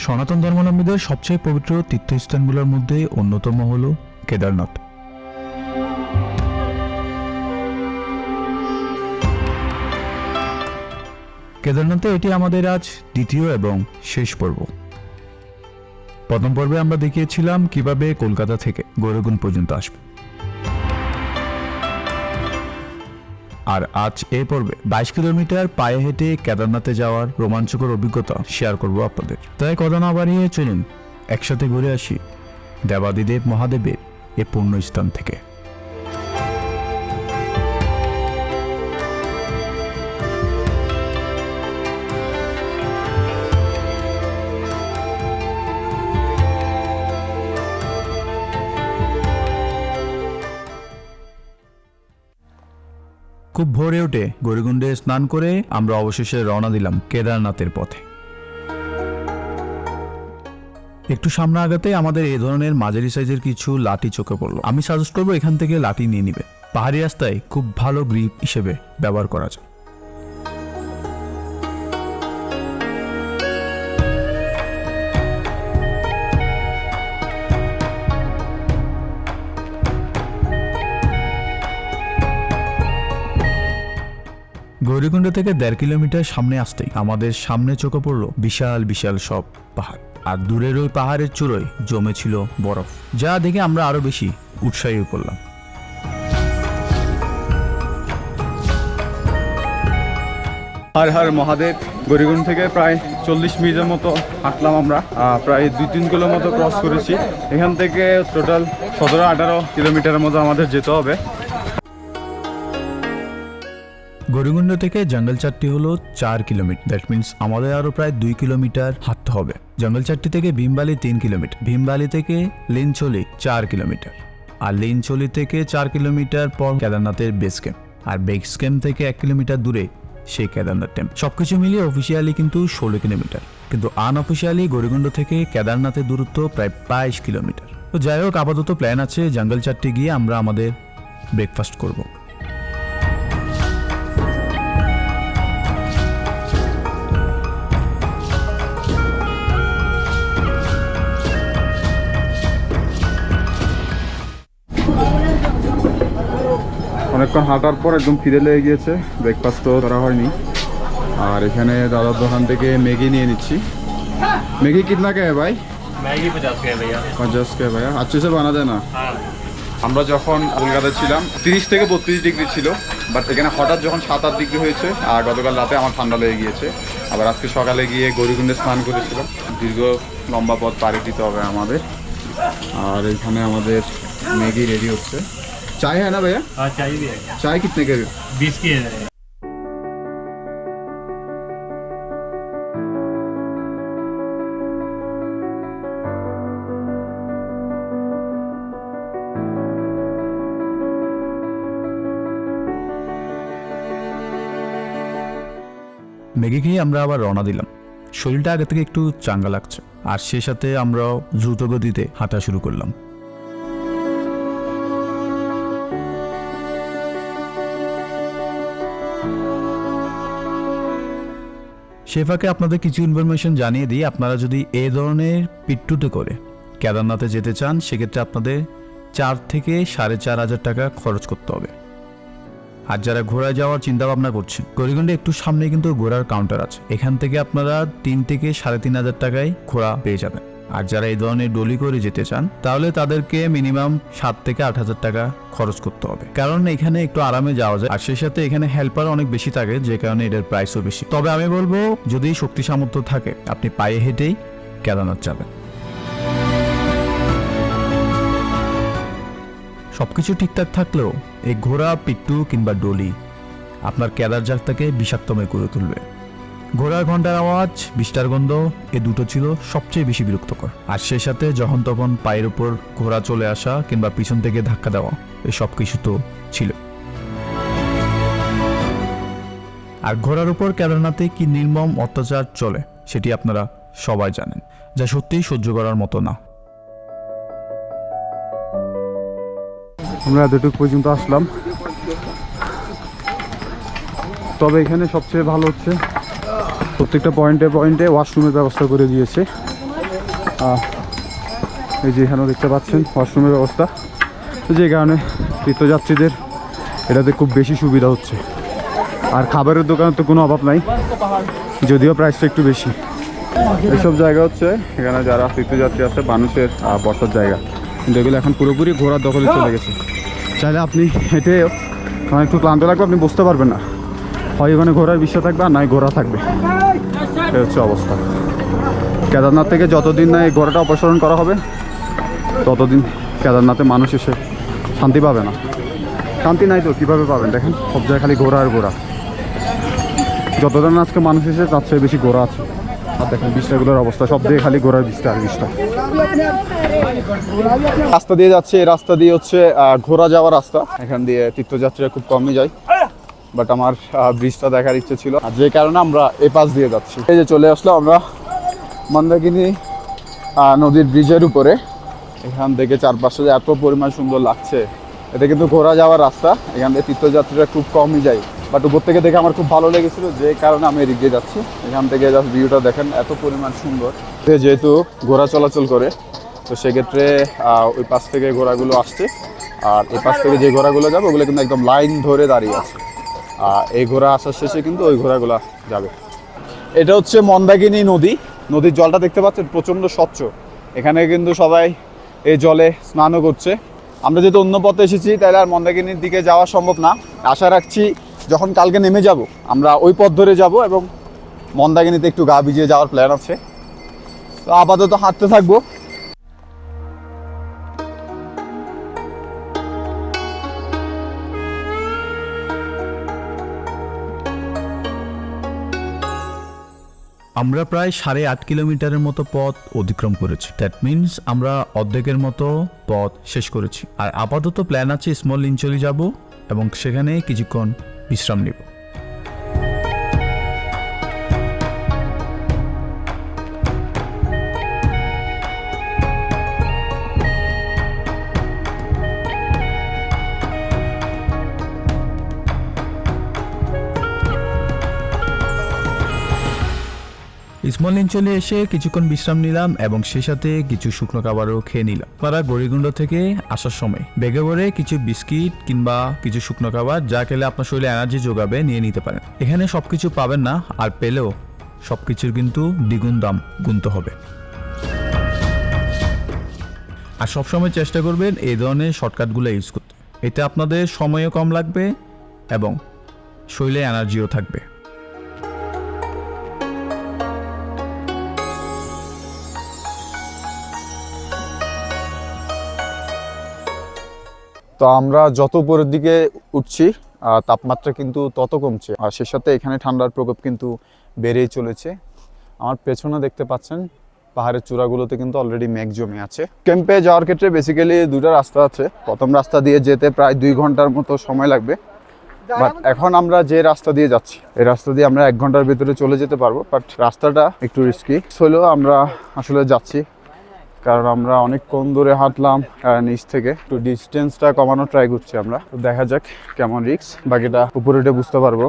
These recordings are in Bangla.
সনাতন ধর্মাবলম্বীদের সবচেয়ে পবিত্র তীর্থস্থানগুলোর মধ্যে অন্যতম হল কেদারনাথ। কেদারনাথে এটি আমাদের আজ দ্বিতীয় এবং শেষ পর্ব। প্রথম পর্বে আমরা দেখিয়েছিলাম কীভাবে কলকাতা থেকে গৌরগুন পর্যন্ত আসবে। আর আজ এ পর্বে বাইশ কিলোমিটার পায়ে হেঁটে কেদারনাথে যাওয়ার রোমাঞ্চকর অভিজ্ঞতা শেয়ার করব আপনাদের। তাই কথা না বাড়িয়ে চলুন, একসাথে ঘুরে আসি দেবাদিদেব মহাদেবের এ পূর্ণ স্থান থেকে। খুব ভোরে উঠে গরিগুন্ডে স্নান করে আমরা অবশেষে রওনা দিলাম কেদারনাথের পথে। একটু সামনে আগাতে আমাদের এই ধরনের মাঝারি সাইজের কিছু লাঠি চোখে পড়ল। আমি সাজেস্ট করব এখান থেকে লাঠি নিয়ে নিবে। পাহাড়ি রাস্তায় খুব ভালো গ্রিপ হিসেবে ব্যবহার করা যায়। গৌরীকুণ্ড থেকে দেড় কিলোমিটার সামনে আসতেই আমাদের সামনে চোখে পড়ল বিশাল বিশাল সব পাহাড়। আর দূরের ওই পাহাড়ের চূড়োয় জমেছিল বরফ, যা দেখে আমরা আরও বেশি উৎসাহী পড়লাম হর হর মহাদেব গরিগুন থেকে প্রায় চল্লিশ মিনিটের মতো হাঁটলাম আমরা প্রায় দুই, তিন কিলো মতো ক্রস করেছি। এখান থেকে টোটাল সতেরো, আঠারো কিলোমিটারের মতো আমাদের যেতে হবে। গৌরীকুণ্ড থেকে জঙ্গল চারটি হলো চার কিলোমিটার। দ্যাট মিন্স আমাদের আরও প্রায় দুই কিলোমিটার হাঁটতে হবে। জঙ্গল চারটি থেকে ভীমবালি তিন কিলোমিটার। ভীমবালি থেকে লিনচলি চার কিলোমিটার। আর লিনচলি থেকে চার কিলোমিটার পর কেদারনাথের বেস ক্যাম্প আর বেস ক্যাম্প থেকে এক কিলোমিটার দূরে সেই কেদারনাথ টেম্প সবকিছু মিলিয়ে অফিসিয়ালি কিন্তু ষোলো কিলোমিটার। কিন্তু আনঅফিসিয়ালি গৌরীকুণ্ড থেকে কেদারনাথের দূরত্ব প্রায় বাইশ কিলোমিটার। তো যাই হোক, আপাতত প্ল্যান আছে জঙ্গল চারটি গিয়ে আমরা আমাদের ব্রেকফাস্ট করব। অনেকক্ষণ হাঁটার পর একদম ফিরে লেগে গিয়েছে। ব্রেকফাস্ট তো করা হয়নি। আর এখানে দাদার দোকান থেকে ম্যাগি নিয়ে নিচ্ছি। ম্যাগি কিতনা কে ভাই? পঞ্চাশ কে ভাইয়া। পঞ্চাশ কে ভাইয়া। আচ্ছা সে বানা না। হ্যাঁ। আমরা যখন কলকাতা ছিলাম তিরিশ থেকে বত্রিশ ডিগ্রি ছিল। বাট এখানে হঠাৎ যখন সাত আট ডিগ্রি হয়েছে আর গতকাল রাতে আমার ঠান্ডা লেগে গিয়েছে। আবার আজকে সকালে গিয়ে গরিগুন্ডে স্নান করেছিলাম। দীর্ঘ লম্বা পথ পাড়ি দিতে হবে আমাদের। আর এখানে আমাদের ম্যাগি রেডি হচ্ছে। চাই হ্যাঁ না ভাইয়া हाँ चाहिए भी है চাই কিতনে কে बीस की है ম্যাগি খেয়ে আমরা আবার রওনা দিলাম শরীরটা আগে থেকে একটু চাঙ্গা লাগছে আর সে সাথে আমরাও দ্রুত গতিতে হাঁটা শুরু করলাম শেফাকে আপনাদের কিছু ইনফরমেশন জানিয়ে দিই। আপনারা যদি এ ধরনের পিট্টুতে করে কেদারনাথে যেতে চান, সেক্ষেত্রে আপনাদের চার থেকে সাড়ে চার হাজার টাকা খরচ করতে হবে। আর যারা ঘোরায় যাওয়ার চিন্তাভাবনা করছেন গরিগন্ডে একটু সামনে কিন্তু ঘোরার কাউন্টার আছে। এখান থেকে আপনারা তিন থেকে সাড়ে তিন হাজার টাকায় ঘোরা পেয়ে যাবেন। আর যারা এই ধরনের ডলি করে যেতে চান, তাহলে তাদেরকে মিনিমাম সাত থেকে আট হাজার টাকা খরচ করতে হবে। কারণ এখানে একটু আরামে যাওয়া যায়, আর সেই সাথে এখানে হেল্পার অনেক বেশি থাকে, যে কারণে এটার প্রাইসও বেশি। তবে আমি বলব, যদি শক্তি সামর্থ্য থাকে, আপনি পায়ে হেঁটেই কেদারনাথ যাবেন। সবকিছু ঠিকঠাক থাকলেও, এই ঘোড়া, পিট্টু কিংবা ডলি, আপনার কেদার যাত্রাকে বিষাক্তময় করে তুলবে। ঘোড়ার ঘণ্টার আওয়াজ বিষ্টার গন্ধ, এ দুটো ছিল সবচেয়ে বেশি বিরক্তকর। আর সে সাথে যখন তখন পায়ের উপর ঘোড়া চলে আসা কিংবা পিছন থেকে ধাক্কা দেওয়া এই সব কিছু তো ছিল। আর ঘোড়ার উপর কেদারনাথে কি নির্মম অত্যাচার চলে, সেটি আপনারা সবাই জানেন, যা সত্যিই সহ্য করার মতো না। আমরা এতটুকু পর্যন্ত আসলাম। তবে এখানে সবচেয়ে ভালো হচ্ছে প্রত্যেকটা পয়েন্টে পয়েন্টে ওয়াশরুমের ব্যবস্থা করে দিয়েছে। এই যে এখানেও দেখতে পাচ্ছেন ওয়াশরুমের ব্যবস্থা। যে কারণে তীর্থযাত্রীদের এটাতে খুব বেশি সুবিধা হচ্ছে। আর খাবারের দোকানে তো কোনো অভাব নাই, যদিও প্রাইসটা একটু বেশি। এইসব জায়গা হচ্ছে, এখানে যারা তীর্থযাত্রী আছে, মানুষের বসার জায়গা। কিন্তু এগুলো এখন পুরোপুরি ঘোরার দখলে চলে গেছে। চাইলে আপনি হেঁটে মানে একটু ক্লান্ত লাগবে, আপনি বুঝতে পারবেন না। হয় ওখানে ঘোরার বিষয় থাকবে আর নয় ঘোরা থাকবে। এই হচ্ছে অবস্থা। কেদারনাথ থেকে যতদিন না এই ঘোড়াটা অপসারণ করা হবে, ততদিন কেদারনাথে মানুষ এসে শান্তি পাবে না। শান্তি নাই তো, কীভাবে পাবেন? দেখেন, সব জায়গায় খালি ঘোরা আর ঘোরা যতদিন আজকে মানুষ এসে তার চেয়ে বেশি ঘোরা আছে। আর দেখেন বিষ্টাগুলোর অবস্থা, সব দিকে খালি বিষ্টা আর বিষ্টা রাস্তা দিয়ে যাচ্ছে, এই রাস্তা দিয়ে হচ্ছে ঘোরা যাওয়ার রাস্তা। এখান দিয়ে তীর্থযাত্রীরা খুব কমই যায়। বাট আমার ব্রিজটা দেখার ইচ্ছে ছিল। আর যে কারণে আমরা এই পাশ দিয়ে যাচ্ছি। এই যে চলে আসলো আমরা মন্দাকিনী নদীর ব্রিজের উপরে। এখান থেকে চারপাশে এত পরিমাণ সুন্দর লাগছে, এটা কিন্তু ঘোরা যাওয়ার রাস্তা। এখান থেকে তীর্থযাত্রীরা খুব কমই যায়। বাট উপর থেকে দেখে আমার খুব ভালো লেগেছিল যে কারণে আমি দিয়ে যাচ্ছি। এখান থেকে জাস্ট ভিউটা দেখেন, এত পরিমাণ সুন্দর। যেহেতু ঘোড়া চলাচল করে, তো সেক্ষেত্রে ওই পাশ থেকে ঘোড়াগুলো আসছে। আর এই পাশ থেকে যে ঘোড়াগুলো যাবে, ওগুলো কিন্তু একদম লাইন ধরে দাঁড়িয়ে আছে। এই ঘোড়া আসার শেষে কিন্তু ওই ঘোড়াগুলো যাবে। এটা হচ্ছে মন্দাকিনী নদী। নদীর জলটা দেখতে পাচ্ছেন, প্রচণ্ড স্বচ্ছ। এখানে কিন্তু সবাই এই জলে স্নানও করছে। আমরা যেহেতু অন্য পথে এসেছি, তাহলে আর মন্দাকিনীর দিকে যাওয়া সম্ভব না। আশা রাখছি যখন কালকে নেমে যাব, আমরা ওই পথ ধরে যাব এবং মন্দাকিনীতে একটু গা ভিজিয়ে যাওয়ার প্ল্যান আছে। তো আপাতত হাঁটতে থাকব। আমরা প্রায় সাড়ে আট কিলোমিটারের মতো পথ অতিক্রম করেছি। দ্যাট মিনস আমরা অর্ধেকের মতো পথ শেষ করেছি। আর আপাতত প্ল্যান আছে স্মল ইঞ্চলি যাব এবং সেখানে কিছুক্ষণ বিশ্রাম নেব। স্মল চলে এসে কিছুক্ষণ বিশ্রাম নিলাম এবং সে সাথে কিছু শুকনো খাবারও খেয়ে নিলাম। তারা গড়িগুন্ড থেকে আসার সময় বেগে করে কিছু বিস্কিট কিংবা কিছু শুকনো খাবার যা খেলে আপনার শরীরে এনার্জি যোগাবে নিয়ে নিতে পারেন। এখানে সব কিছু পাবেন না, আর পেলেও সবকিছুর কিন্তু দ্বিগুণ দাম গুনতে হবে। আর সবসময় চেষ্টা করবেন এই ধরনের শর্টকাটগুলো ইউজ করতে। এতে আপনাদের সময়ও কম লাগবে এবং শরীরে এনার্জিও থাকবে। তো আমরা যত উপরের দিকে উঠছি তাপমাত্রা কিন্তু তত কমছে। আর সে সাথে এখানে ঠান্ডার প্রকোপ কিন্তু বেড়েই চলেছে। আমার পেছনে দেখতে পাচ্ছেন, পাহাড়ের চূড়াগুলোতে কিন্তু অলরেডি মেঘ জমে আছে। ক্যাম্পে যাওয়ার ক্ষেত্রে বেসিক্যালি দুটো রাস্তা আছে। প্রথম রাস্তা দিয়ে যেতে প্রায় দুই ঘণ্টার মতো সময় লাগবে। বাট এখন আমরা যে রাস্তা দিয়ে যাচ্ছি, এই রাস্তা দিয়ে আমরা এক ঘণ্টার ভিতরে চলে যেতে পারব। বাট রাস্তাটা একটু রিস্কি হলেও আমরা আসলে যাচ্ছি কারণ আমরা অনেক অনেকক্ষণ দূরে হাঁটলাম নিচ থেকে। একটু ডিস্টেন্সটা কমানোর ট্রাই করছি আমরা। তো দেখা যাক কেমন রিক্স বাকিটা উপরে বুঝতে পারব।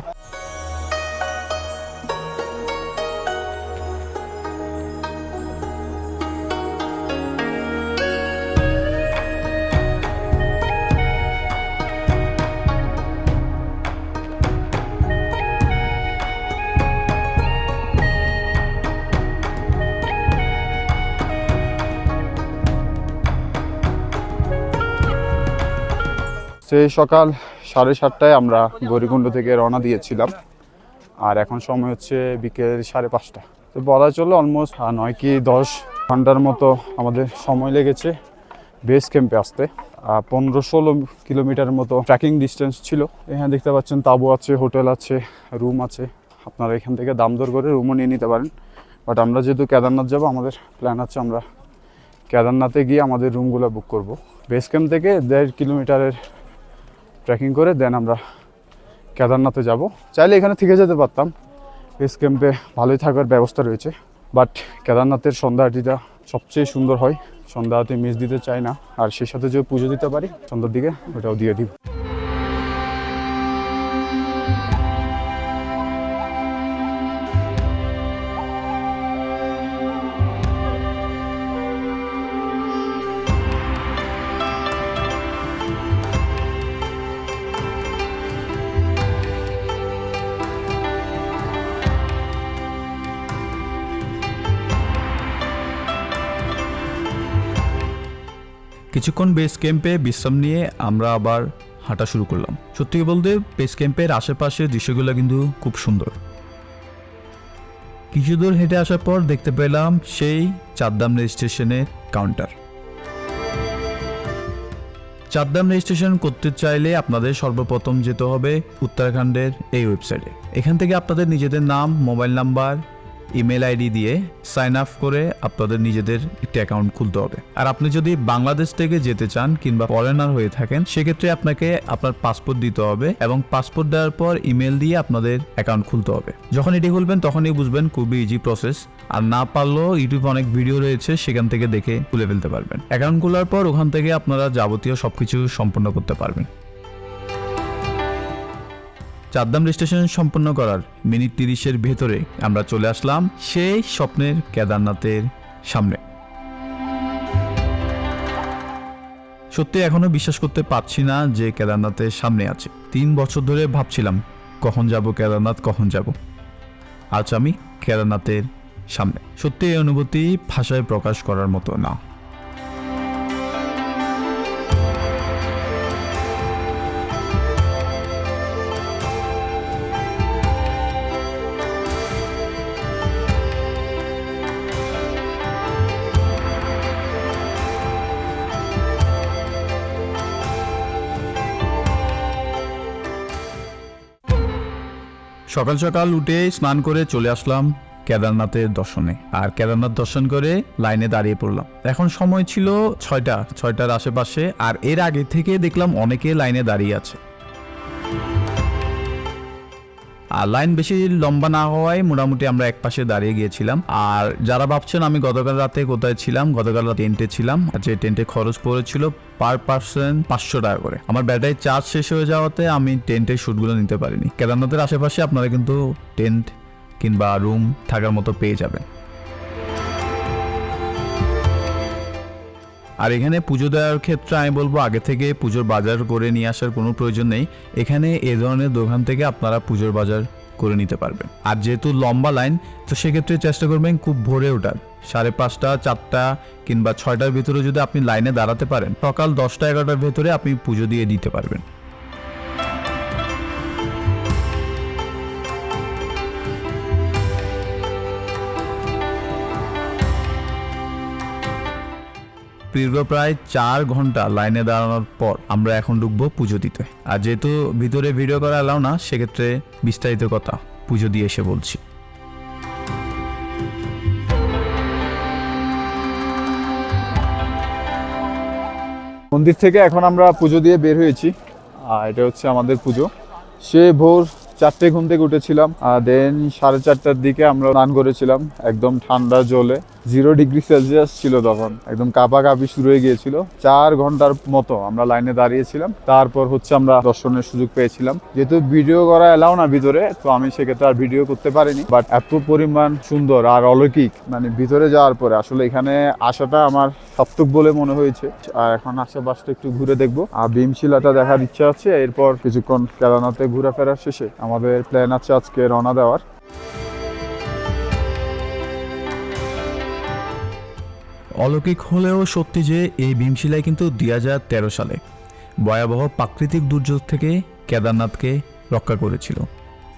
সেই সকাল সাড়ে সাতটায় আমরা গৌরীকুণ্ড থেকে রওনা দিয়েছিলাম। আর এখন সময় হচ্ছে বিকেল সাড়ে পাঁচটা। তো বলা চলো অলমোস্ট নয় কি দশ ঘণ্টার মতো আমাদের সময় লেগেছে বেস ক্যাম্পে আসতে। পনেরো ষোলো কিলোমিটার মতো ট্র্যাকিং ডিস্টেন্স ছিল। এখানে দেখতে পাচ্ছেন তাবু আছে, হোটেল আছে রুম আছে। আপনারা এখান থেকে দাম দর করে রুমও নিয়ে নিতে পারেন। বাট আমরা যেহেতু কেদারনাথ যাব, আমাদের প্ল্যান আছে আমরা কেদারনাথে গিয়ে আমাদের রুমগুলো বুক করব। বেস ক্যাম্প থেকে দেড় কিলোমিটারের ট্রেকিং করে দেন আমরা কেদারনাথে যাব। চাইলে এখানে থেকে যেতে পারতাম। বেস ক্যাম্পে ভালোই থাকার ব্যবস্থা রয়েছে। বাট কেদারনাথের সন্ধ্যা আরতিটা সবচেয়ে সুন্দর হয়। সন্ধ্যা মিস দিতে চাই না। আর সেই সাথে যে পুজো দিতে পারি, সন্ধ্যার দিকে ওটাও দিয়ে দিব। কিছুক্ষণ বেস ক্যাম্পে বিশ্রাম নিয়ে আমরা আবার হাঁটা শুরু করলাম। সত্যি বলতে বেস ক্যাম্পের আশেপাশের দৃশ্যগুলো কিন্তু খুব সুন্দর। কিছু দূর হেঁটে আসার পর দেখতে পেলাম সেই চাঁদদাম রেজিস্ট্রেশনের কাউন্টার চাঁদদাম রেজিস্ট্রেশন করতে চাইলে আপনাদের সর্বপ্রথম যেতে হবে উত্তরাখণ্ডের এই ওয়েবসাইটে এখান থেকে আপনাদের নিজেদের নাম মোবাইল নাম্বার ইমেল আইডি দিয়ে সাইন আপ করে আপনাদের নিজেদের একটি অ্যাকাউন্ট খুলতে হবে। আর আপনি যদি বাংলাদেশ থেকে যেতে চান কিংবা ফরেনার হয়ে থাকেন, সেক্ষেত্রে আপনাকে আপনার পাসপোর্ট দিতে হবে এবং পাসপোর্ট দেওয়ার পর ইমেল দিয়ে আপনাদের অ্যাকাউন্ট খুলতে হবে। যখন এটি খুলবেন, তখনই বুঝবেন খুবই ইজি প্রসেস আর না পারলেও ইউটিউবে অনেক ভিডিও রয়েছে, সেখান থেকে দেখে খুলে ফেলতে পারবেন। অ্যাকাউন্ট খোলার পর ওখান থেকে আপনারা যাবতীয় সবকিছু সম্পন্ন করতে পারবেন। চারদাম রেজিস্ট্রেশন সম্পন্ন করার মিনিট তিরিশের ভেতরে আমরা চলে আসলাম সেই স্বপ্নের কেদারনাথের সামনে। সত্যি এখনও বিশ্বাস করতে পারছি না যে কেদারনাথের সামনে আছে। তিন বছর ধরে ভাবছিলাম, কখন যাব কেদারনাথ, কখন যাব। আজ আমি কেদারনাথের সামনে। সত্যি এই অনুভূতি ভাষায় প্রকাশ করার মতো না। সকাল সকাল উঠে স্নান করে চলে আসলাম কেদারনাথের দর্শনে। আর কেদারনাথ দর্শন করে লাইনে দাঁড়িয়ে পড়লাম। এখন সময় ছিল ছয়টা, ছয়টার আশেপাশে। আর এর আগে থেকে দেখলাম অনেকে লাইনে দাঁড়িয়ে আছে। আর লাইন বেশি লম্বা না হওয়ায় মোটামুটি আমরা এক পাশে দাঁড়িয়ে গিয়েছিলাম। আর যারা ভাবছেন আমি গতকাল রাতে কোথায় ছিলাম, গতকাল রাতে টেন্টে ছিলাম, আর যে টেন্টে খরচ পড়েছিল পার পার্সন পাঁচশো টাকা করে। আমার ব্যাটারি চার্জ শেষ হয়ে যাওয়াতে আমি টেন্টের শ্যুটগুলো নিতে পারিনি। কেদারনাথের আশেপাশে আপনারা কিন্তু টেন্ট কিংবা রুম থাকার মতো পেয়ে যাবেন। আর এখানে পুজো দেওয়ার ক্ষেত্রে আমি বলব, আগে থেকে পুজোর বাজার করে নিয়ে আসার কোনো প্রয়োজন নেই। এখানে এ ধরনের দোকান থেকে আপনারা পুজোর বাজার করে নিতে পারবেন। আর যেহেতু লম্বা লাইন, তো সেক্ষেত্রে চেষ্টা করবেন খুব ভোরে ওঠার। সাড়ে পাঁচটা, চারটা কিংবা ছয়টার ভিতরে যদি আপনি লাইনে দাঁড়াতে পারেন, সকাল দশটা, এগারোটার ভেতরে আপনি পুজো দিয়ে দিতে পারবেন। দীর্ঘ প্রায় চার ঘণ্টা লাইনে দাঁড়ানোর পর আমরা এখন ঢুকবো পুজো দিতে। আর যেহেতু ভিতরে ভিডিও করা এলাও না, সেক্ষেত্রে বিস্তারিত কথা পুজো দিয়ে এসে বলছি। মন্দির থেকে এখন আমরা পুজো দিয়ে বের হয়েছি। আর এটা হচ্ছে আমাদের পুজো। সে ভোর চারটে ঘুম থেকে উঠেছিলাম দেন সাড়ে চারটার দিকে আমরা স্নান করেছিলাম, একদম ঠান্ডা জলে। জিরো ডিগ্রি সেলসিয়াস ছিল তখন। একদম কাপা কাপি শুরু হয়ে গিয়েছিল। চার ঘণ্টার মতো আমরা লাইনে দাঁড়িয়েছিলাম। তারপর হচ্ছে আমরা দর্শনের সুযোগ পেয়েছিলাম। যেহেতু ভিডিও করা এলাও না ভিতরে, তো আমি সেক্ষেত্রে আর ভিডিও করতে পারিনি। বাট এত পরিমাণ সুন্দর আর অলৌকিক মানে ভিতরে যাওয়ার পরে আসলে এখানে আসাটা আমার সার্থক বলে মনে হয়েছে। আর এখন আশেপাশটা একটু ঘুরে দেখব। আর ভীমশিলাটা দেখার ইচ্ছা আছে। এরপর কিছুক্ষণ কেদারনাথে ঘোরাফেরার শেষে আমাদের প্ল্যান আছে আজকে রওনা দেওয়ার। অলৌকিক হলেও সত্যি যে এই ভীমশিলায় কিন্তু দুই হাজার তেরো সালে ভয়াবহ প্রাকৃতিক দুর্যোগ থেকে কেদারনাথকে রক্ষা করেছিল।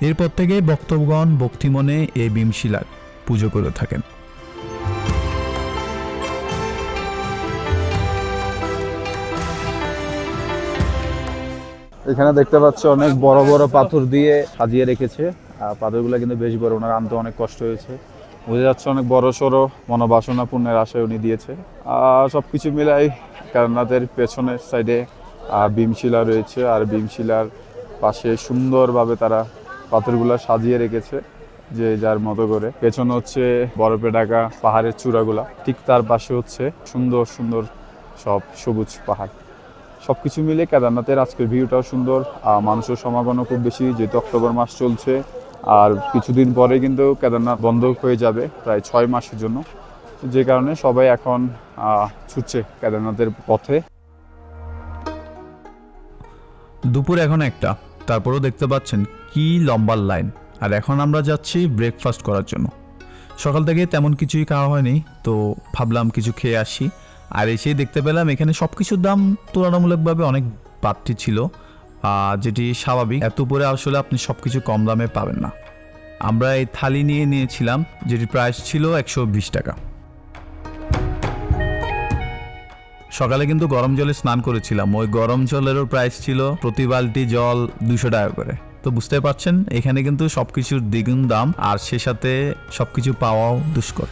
এরপর থেকে ভক্তগণ ভক্তিমনে এই ভীমশিলার পুজো করে থাকেন। এখানে দেখতে পাচ্ছ অনেক বড় বড় পাথর দিয়ে সাজিয়ে রেখেছে। পাথরগুলো কিন্তু বেশ বড়। ওনার আনতে অনেক কষ্ট হয়েছে। বোঝা যাচ্ছে অনেক বড় সড়ো মনোবাসনা পূর্ণের আশায় উনি দিয়েছে। আর সব কিছু মিলাই কেদারনাথের পেছনের সাইডে বিমশিলা রয়েছে। আর বিমশিলার পাশে সুন্দরভাবে তারা পাথরগুলো সাজিয়ে রেখেছে যে যার মতো করে। পেছনে হচ্ছে বরফে ঢাকা পাহাড়ের চূড়াগুলা। ঠিক তার পাশে হচ্ছে সুন্দর সুন্দর সব সবুজ পাহাড়। সব কিছু মিলে কেদারনাথের আজকের ভিউটাও সুন্দর। আর মানুষের সমাগমও খুব বেশি। যেহেতু অক্টোবর মাস চলছে আর কিছুদিন পরে কিন্তু কেদারনাথ বন্ধ হয়ে যাবে, প্রায় ছয় মাসের জন্য। যে কারণে সবাই এখন ছুটছে কেদারনাথের পথে। দুপুর এখন একটা, তারপরেও দেখতে পাচ্ছেন কি লম্বা লাইন। আর এখন আমরা যাচ্ছি ব্রেকফাস্ট করার জন্য। সকাল থেকে তেমন কিছুই খাওয়া হয়নি, তো ভাবলাম কিছু খেয়ে আসি। আর এসেই দেখতে পেলাম এখানে সব কিছুর দাম তুলনামূলকভাবে অনেক বাড়তি ছিল। যেটি স্বাভাবিক, এত উপরে আসলে আপনি সব কিছু কম দামে পাবেন না। আমরা এই থালি নিয়ে নিয়েছিলাম, যেটির প্রাইস ছিল একশো বিশ টাকা। সকালে কিন্তু গরম জলে স্নান করেছিলাম। ওই গরম জলেরও প্রাইস ছিল প্রতি বালতি জল দুশো টাকা করে। তো বুঝতে পারছেন, এখানে কিন্তু সবকিছুর দ্বিগুণ দাম, আর সে সাথে সবকিছু পাওয়াও দুষ্কর।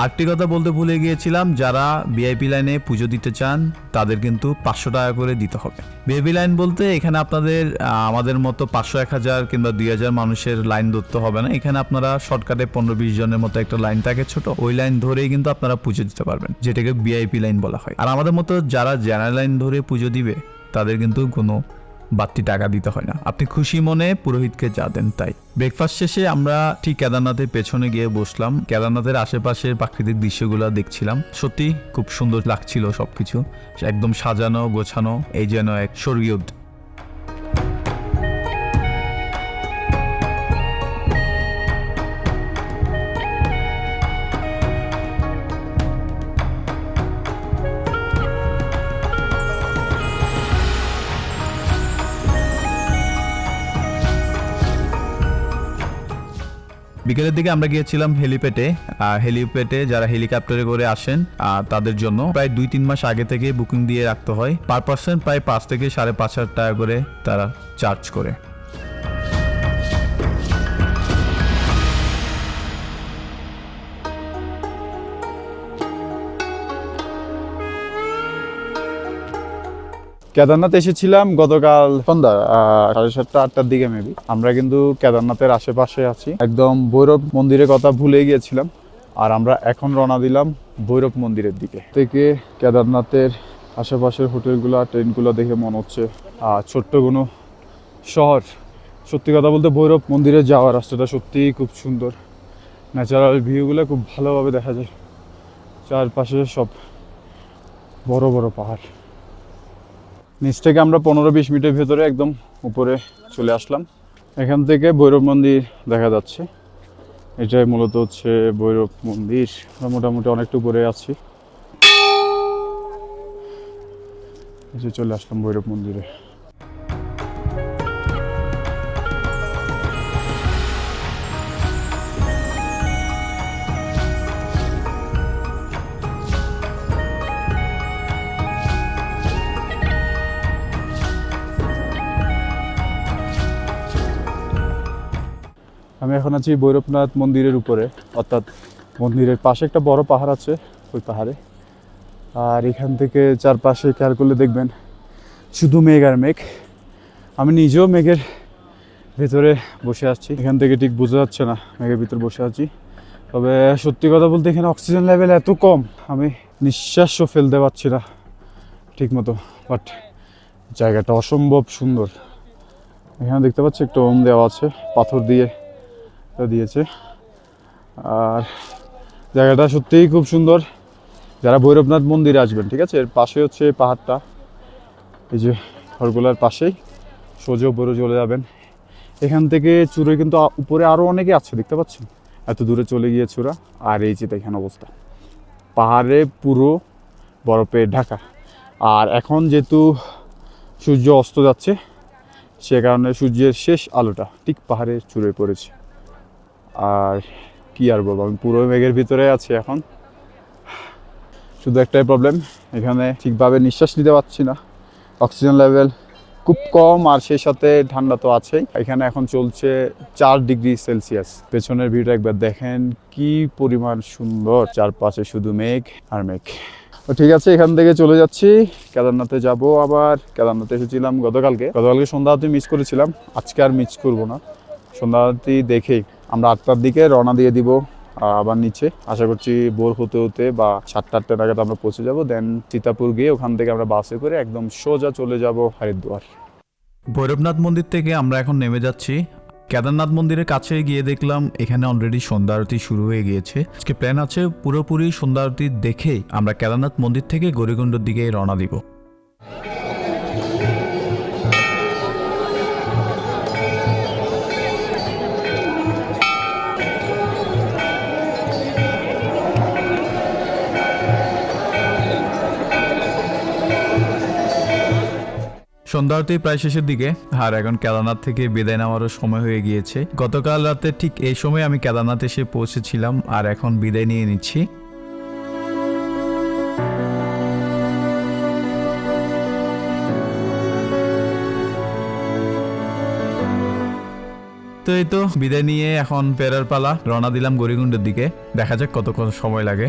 আরেকটি কথা বলতে ভুলে গিয়েছিলাম, যারা ভিআইপি লাইনে পুজো দিতে চান, তাদের কিন্তু পাঁচশো টাকা করে দিতে হবে। ভিআইপি লাইন বলতে এখানে আপনাদের আমাদের মতো পাঁচশো এক হাজার কিংবা দুই হাজার মানুষের লাইন ধরতে হবে না। এখানে আপনারা শর্টকাটে পনেরো বিশ জনের মতো একটা লাইন থাকে ছোট, ওই লাইন ধরেই কিন্তু আপনারা পুজো দিতে পারবেন, যেটাকে ভিআইপি লাইন বলা হয়। আর আমাদের মতো যারা জেনারেল লাইন ধরে পুজো দিবে, তাদের কিন্তু কোনো বাড়তি টাকা দিতে হয় না। আপনি খুশি মনে পুরোহিতকে যা দেন তাই। ব্রেকফাস্ট শেষে আমরা ঠিক কেদারনাথের পেছনে গিয়ে বসলাম। কেদারনাথের আশেপাশের প্রাকৃতিক দৃশ্যগুলো দেখছিলাম। সত্যি খুব সুন্দর লাগছিল সবকিছু। একদম সাজানো, গোছানো, এই যেন এক স্বর্গীয় বিকেলের দিকে আমরা গিয়েছিলাম হেলিপ্যাডে, আর হেলিপ্যাডে যারা হেলিকপ্টারে করে আসেন আর তাদের জন্য প্রায় দুই তিন মাস আগে থেকে বুকিং দিয়ে রাখতে হয়। পার পার্সন প্রায় পাঁচ থেকে সাড়ে পাঁচ হাজার টাকা করে তারা চার্জ করে। কেদারনাথ এসেছিলাম গতকাল সন্ধ্যা সাড়ে সাতটা, আটটার দিকে মেবি আমরা কিন্তু কেদারনাথের আশেপাশে আছি। একদম ভৈরব মন্দিরের কথা ভুলে গিয়েছিলাম। আর আমরা এখন রওনা দিলাম ভৈরব মন্দিরের দিকে। থেকে কেদারনাথের আশেপাশের হোটেলগুলো, ট্রেনগুলো দেখে মনে হচ্ছে ছোট্ট কোনো শহর। সত্যি কথা বলতে ভৈরব মন্দিরে যাওয়ার রাস্তাটা সত্যিই খুব সুন্দর। ন্যাচারাল ভিউগুলো খুব ভালোভাবে দেখা যায়। চারপাশে সব বড় বড় পাহাড়। নিচ থেকে আমরা পনেরো বিশ মিনিটের ভেতরে একদম উপরে চলে আসলাম। এখান থেকে ভৈরব মন্দির দেখা যাচ্ছে। এটাই মূলত হচ্ছে ভৈরব মন্দির। আমরা মোটামুটি অনেকটা উপরে আছি। চলে আসলাম ভৈরব মন্দিরে। এখন আছি ভৈরবনাথ মন্দিরের উপরে, অর্থাৎ মন্দিরের পাশে একটা বড় পাহাড় আছে ওই পাহাড়ে। আর এখান থেকে চারপাশে খেয়াল করলে দেখবেন শুধু মেঘ আর মেঘ। আমি নিজেও মেঘের ভেতরে বসে আছি। এখান থেকে ঠিক বোঝা যাচ্ছে না মেঘের ভিতরে বসে আছি। তবে সত্যি কথা বলতে এখানে অক্সিজেন লেভেল এত কম, আমি নিঃশ্বাসও ফেলতে পারছি না ঠিক মতো বাট জায়গাটা অসম্ভব সুন্দর। এখানে দেখতে পাচ্ছি একটা ওম দেওয়া আছে, পাথর দিয়ে। দিয়েছে। আর জায়গাটা সত্যিই খুব সুন্দর। যারা ভৈরবনাথ মন্দিরে আসবেন, ঠিক আছে? এর পাশে হচ্ছে পাহাড়টা। এই যে খড়গোলার পাশেই সোজা উপরে চলে যাবেন। এখান থেকে চূড়ে কিন্তু উপরে আরও অনেকে আছে, দেখতে পাচ্ছেন? এত দূরে চলে গিয়ে ওরা আর এই যে দেখেন অবস্থা। পাহাড়ে পুরো বরফে ঢাকা। আর এখন যেহেতু সূর্য অস্ত যাচ্ছে, সে কারণে সূর্যের শেষ আলোটা ঠিক পাহাড়ে চূড়ে পড়েছে। আর কি আর বলব, আমি পুরো মেঘের ভিতরে আছি এখন। শুধু একটাই প্রবলেম এখানে ঠিকভাবে নিঃশ্বাস নিতে পারছি না। অক্সিজেন লেভেল খুব কম আর সেই সাথে ঠান্ডা তো আছেই। এখানে এখন চলছে চার ডিগ্রি সেলসিয়াস পেছনের ভিউটা একবার দেখেন, কি পরিমাণ সুন্দর। চারপাশে শুধু মেঘ আর মেঘ। তো ঠিক আছে, এখান থেকে চলে যাচ্ছি। কেদারনাথে যাব আবার। কেদারনাথে এসেছিলাম গতকালকে। গতকালকে সন্ধ্যা আরতি মিস করেছিলাম। আজকে আর মিস করব না। সন্ধ্যা দেখেই। আমরা আটটার দিকে রওনা দিয়ে দিব আবার নিচে। আশা করছি বোর হতে হতে বা সাতটা আটটা নাগাদ আমরা পৌঁছে যাব। দেন সীতাপুর গিয়ে ওখান থেকে আমরা বাসে করে একদম সোজা চলে যাব হরিদ্বার। ভৈরবনাথ মন্দির থেকে আমরা এখন নেমে যাচ্ছি। কেদারনাথ মন্দিরের কাছে গিয়ে দেখলাম এখানে অলরেডি সন্ধ্যা আরতি শুরু হয়ে গিয়েছে। আজকে প্ল্যান আছে পুরোপুরি সন্ধ্যা আরতি দেখেই আমরা কেদারনাথ মন্দির থেকে গৌরীকুণ্ডর দিকে রওনা দিব। সন্ধ্যা হতেই প্রায় শেষের দিকে। আর এখন কেদারনাথ থেকে বিদায় নেওয়ারও সময় হয়ে গিয়েছে। গতকাল রাতে ঠিক এই সময় আমি কেদারনাথ এসে পৌঁছেছিলাম আর এখন বিদায় নিয়ে নিচ্ছি। তো এই তো বিদায় নিয়ে এখন ফেরার পালা। রওনা দিলাম গরিগুন্ডের দিকে। দেখা যাক কত কত সময় লাগে।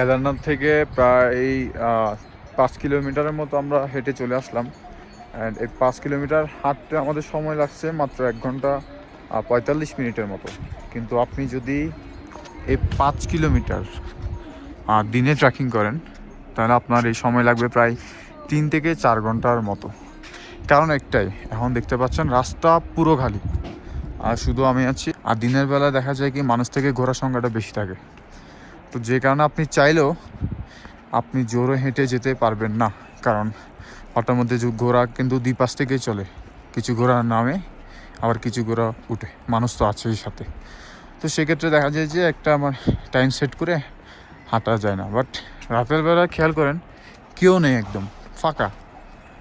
কেদারনাথ থেকে প্রায় পাঁচ কিলোমিটারের মতো আমরা হেঁটে চলে আসলাম। অ্যান্ড এই পাঁচ কিলোমিটার হাঁটতে আমাদের সময় লাগছে মাত্র এক ঘণ্টা পঁয়তাল্লিশ মিনিটের মতো। কিন্তু আপনি যদি এই পাঁচ কিলোমিটার দিনে ট্রেকিং করেন, তাহলে আপনার এই সময় লাগবে প্রায় তিন থেকে চার ঘণ্টার মতো। কারণ একটাই, এখন দেখতে পাচ্ছেন রাস্তা পুরো খালি। আর শুধু আমি আছি, আর দিনের বেলা দেখা যায় কি মানুষ থেকে ঘোরার সংখ্যাটা বেশি থাকে। তো যে কারণে আপনি চাইলেও আপনি জোরে হেঁটে যেতে পারবেন না, কারণ হঠাৎ মধ্যে যে ঘোড়া কিন্তু দুই পাশ থেকেই চলে। কিছু ঘোড়া নামে, আবার কিছু ঘোড়া উঠে। মানুষ তো আছেই সাথে। তো সেক্ষেত্রে দেখা যায় যে একটা আমার টাইম সেট করে হাঁটা যায় না। বাট রাতের বেলা খেয়াল করেন, কেউ নেই একদম, ফাঁকা।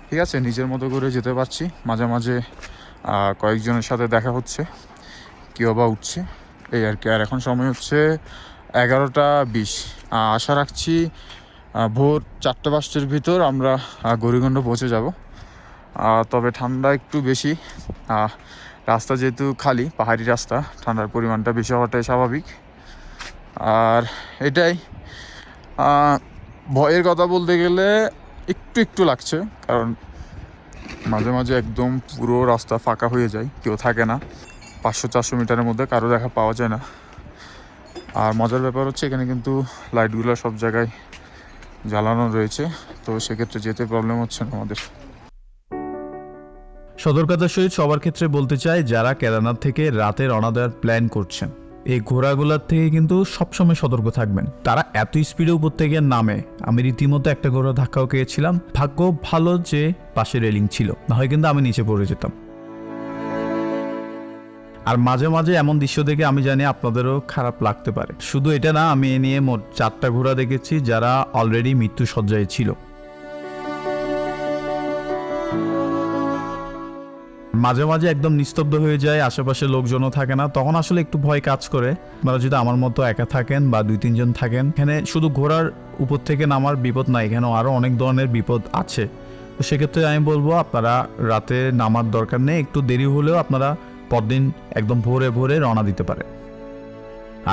ঠিক আছে, নিজের মতো করে যেতে পারছি। মাঝে মাঝে কয়েকজনের সাথে দেখা হচ্ছে, কেউ বা উঠছে। এই আর কি। আর এখন সময় হচ্ছে এগারোটা বিশ। আশা রাখছি ভোর চারটে পাঁচটার ভিতর আমরা গৌরীগণ্ড পৌঁছে যাব। তবে ঠান্ডা একটু বেশি। রাস্তা যেহেতু খালি, পাহাড়ি রাস্তা, ঠান্ডার পরিমাণটা বেশি হওয়াটাই স্বাভাবিক। আর এটাই। ভয়ের কথা বলতে গেলে একটু একটু লাগছে, কারণ মাঝে মাঝে একদম পুরো রাস্তা ফাঁকা হয়ে যায়, কেউ থাকে না। পাঁচশো চারশো মিটারের মধ্যে কারও দেখা পাওয়া যায় না। আর মজার ব্যাপার হচ্ছে এখানে কিন্তু লাইটগুলো সব জায়গায় জ্বালানো রয়েছে, তো সেক্ষেত্রে যেতে প্রবলেম হচ্ছে না আমাদের। সতর্কতার সহিত সবার ক্ষেত্রে বলতে চাই, যারা কেদারনাথ থেকে রাতের অনাদার প্ল্যান করছেন, এই ঘোড়াগুলোর থেকে কিন্তু সবসময় সতর্ক থাকবেন। তারা এত স্পিডে উপর থেকে নামে, আমি রীতিমতো একটা ঘোড়া ধাক্কাও খেয়েছিলাম। ভাগ্য ভালো যে পাশে রেলিং ছিল, না হয় কিন্তু আমি নিচে পড়ে যেতাম। আর মাঝে মাঝে এমন দৃশ্য দেখে আমি জানি আপনাদেরও খারাপ লাগতে পারে। শুধু এটা না, আমি এ নিয়ে মোট চারটা ঘোড়া দেখেছি যারা অলরেডি মৃত্যু সজ্জায় ছিল। মাঝে মাঝে একদম নিস্তব্ধ হয়ে যায়, আশেপাশে লোকজনও থাকে না। তখন আসলে একটু ভয় কাজ করে। আপনারা যদি আমার মতো একা থাকেন বা দুই, তিনজন থাকেন, এখানে শুধু ঘোড়ার উপর থেকে নামার বিপদ নাই এখানে আরও অনেক ধরনের বিপদ আছে। তো সেক্ষেত্রে আমি বলব, আপনারা রাতে নামার দরকার নেই। একটু দেরি হলেও আপনারা পরদিন একদম ভোরে ভোরে রওনা দিতে পারে।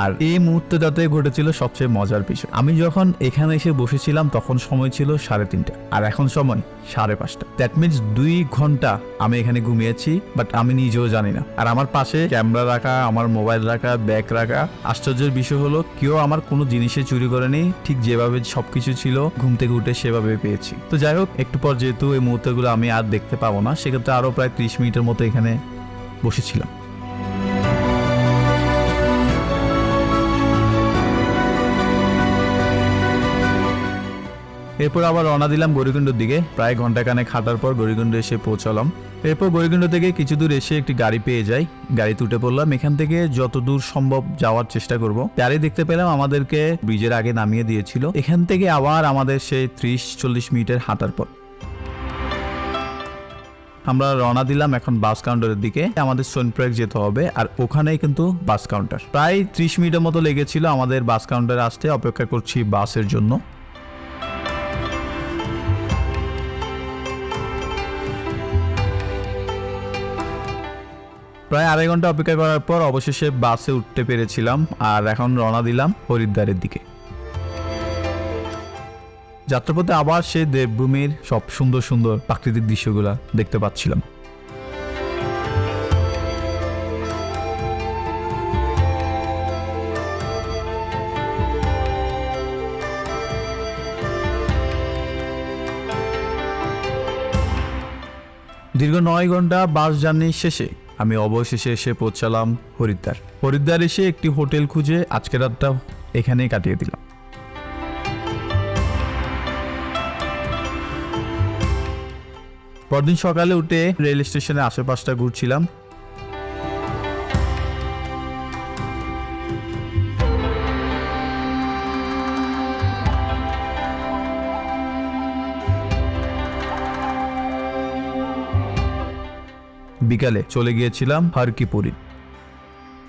আর এই মুহূর্তটাতে ঘটেছিল সবচেয়ে মজার বিষয়, আমি যখন এখানে এসে বসেছিলাম তখন সময় ছিল সাড়ে তিনটা, আর এখন সময় সাড়ে পাঁচটা। দ্যাট মিনস দুই ঘণ্টা আমি এখানে ঘুমিয়েছি বাট আমি নিজেও জানি না। আর আমার পাশে ক্যামেরা রাখা, আমার মোবাইল রাখা, ব্যাগ রাখা, আশ্চর্যের বিষয় হলো কেউ আমার কোনো জিনিসে চুরি করেনি, ঠিক যেভাবে সবকিছু ছিল, ঘুম থেকে উঠে সেভাবে পেয়েছি। তো যাই হোক, একটু পর যেহেতু এই মুহূর্তগুলো আমি আর দেখতে পাবো না, সেক্ষেত্রে আরও প্রায় ত্রিশ মিনিটের মতো এখানে বসেছিলাম। এরপর আবার রওনা দিলাম গৌরীকুণ্ডর দিকে। প্রায় ঘন্টাখানেক হাঁটার পর গৌরীকুণ্ড এসে পৌঁছালাম। এরপর গৌরীকুণ্ড থেকে কিছু দূর এসে একটি গাড়ি পেয়ে যাই। গাড়িতে উঠে পড়লাম। এখান থেকে যত দূর সম্ভব যাওয়ার চেষ্টা করব। গাড়ি দেখতে পেলাম আমাদেরকে ব্রিজের আগে নামিয়ে দিয়েছিল। এখান থেকে আবার আমাদের সেই ত্রিশ চল্লিশ মিনিটের হাঁটার পর আমরা রওনা দিলাম এখন বাস কাউন্টারের দিকে। আমাদের সোনপ্রয়াগ যেতে হবে, আর ওখানেই কিন্তু বাস কাউন্টার। প্রায় ত্রিশ মিনিটের মতো লেগেছিল আমাদের বাস কাউন্টারে আসতে, অপেক্ষা করছি বাসের জন্য। প্রায় আড়াই ঘণ্টা অপেক্ষা করার পর অবশেষে বাসে উঠতে পেরেছিলাম, আর এখন রওনা দিলাম হরিদ্বারের দিকে। যাত্রাপথে আবার সে দেবভূমির সব সুন্দর সুন্দর প্রাকৃতিক দৃশ্যগুলা দেখতে পাচ্ছিলাম। দীর্ঘ নয় ঘণ্টা বাস জার্নি শেষে আমি অবশেষে এসে পৌঁছালাম হরিদ্বার। হরিদ্বার এসে একটি হোটেল খুঁজে আজকের রাতটা এখানেই কাটিয়ে দিলাম। পরদিন সকালে উঠে রেল স্টেশনের আশেপাশটা ঘুরছিলাম। বিকালে চলে গিয়েছিলাম হরকিপুরী।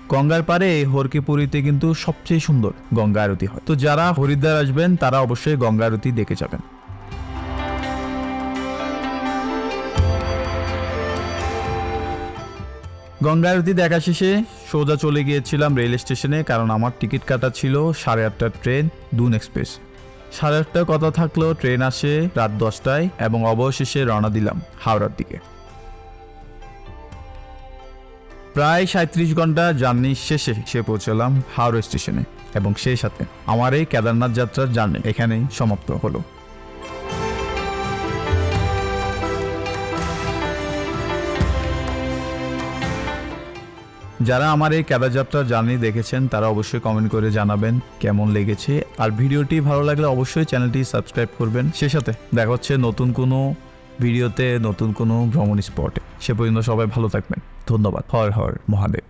গঙ্গার পারে হরকিপুরীতে কিন্তু সবচেয়ে সুন্দর গঙ্গা আরতি হয়। তো যারা হরিদ্বার আসবেন, তারা অবশ্যই গঙ্গা আরতি দেখে যাবেন। গঙ্গা আরতি দেখা শেষে সোজা চলে গিয়েছিলাম রেল স্টেশনে, কারণ আমার টিকিট কাটা ছিল সাড়ে আটটার ট্রেন, দুন এক্সপ্রেস। সাড়ে আটটার কথা থাকলেও ট্রেন আসে রাত দশটায় এবং অবশেষে রওনা দিলাম হাওড়ার দিকে। প্রায় সাঁত্রিশ ঘণ্টা জার্নি শেষে সে পৌঁছলাম হাওড়া স্টেশনে এবং সেই সাথে আমার এই কেদারনাথ যাত্রার জার্নি এখানেই সমাপ্ত হলো। যারা আমার এই কেদারযাত্রার জার্নি দেখেছেন, তারা অবশ্যই কমেন্ট করে জানাবেন কেমন লেগেছে। আর ভিডিওটি ভালো লাগলে অবশ্যই চ্যানেলটি সাবস্ক্রাইব করবেন। সে সাথে দেখা হচ্ছে নতুন কোনো ভিডিওতে, নতুন কোনো ভ্রমণ স্পটে সে পর্যন্ত সবাই ভালো থাকবেন। ধন্যবাদ। হর হর, মহাদেব।